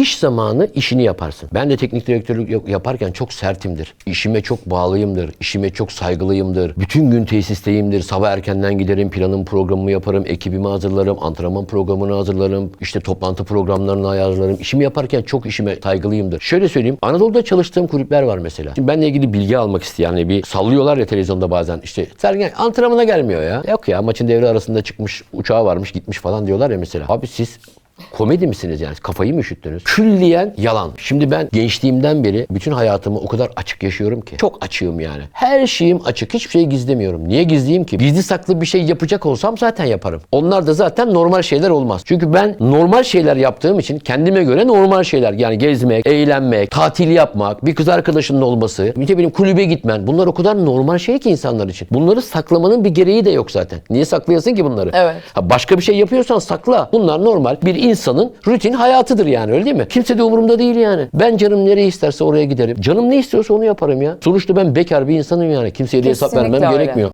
İş zamanı işini yaparsın. Ben de teknik direktörlük yap- yaparken çok sertimdir. İşime çok bağlıyımdır. İşime çok saygılıyımdır. Bütün gün tesisteyimdir. Sabah erkenden giderim, planımı programımı yaparım, ekibimi hazırlarım, antrenman programını hazırlarım, işte toplantı programlarını ayarlarım. İşimi yaparken çok işime saygılıyımdır. Şöyle söyleyeyim, Anadolu'da çalıştığım kulüpler var mesela. Şimdi benle ilgili bilgi almak isteyen yani bir sallıyorlar ya televizyonda bazen. İşte Sergen antrenmana gelmiyor ya. Yok ya maçın devre arasında çıkmış uçağı varmış gitmiş falan diyorlar ya mesela. Abi siz Komedi misiniz yani? Kafayı mı üşüttünüz? Külliyen yalan. Şimdi ben gençliğimden beri bütün hayatımı o kadar açık yaşıyorum ki. Çok açığım yani. Her şeyim açık. Hiçbir şey gizlemiyorum. Niye gizleyeyim ki? Gizli saklı bir şey yapacak olsam zaten yaparım. Onlar da zaten normal şeyler olmaz. Çünkü ben normal şeyler yaptığım için kendime göre normal şeyler. Yani gezmek, eğlenmek, tatil yapmak, bir kız arkadaşının olması, bir de benim kulübe gitmen. Bunlar o kadar normal şey ki insanlar için. Bunları saklamanın bir gereği de yok zaten. Niye saklayasın ki bunları? Evet. Ha başka bir şey yapıyorsan sakla. Bunlar normal bir insanın rutin hayatıdır yani öyle değil mi? Kimse de umurumda değil yani. Ben canım nereye isterse oraya giderim. Canım ne istiyorsa onu yaparım ya. Sonuçta ben bekar bir insanım yani. Kimseye de hesap Kesinlikle vermem öyle. gerekmiyor.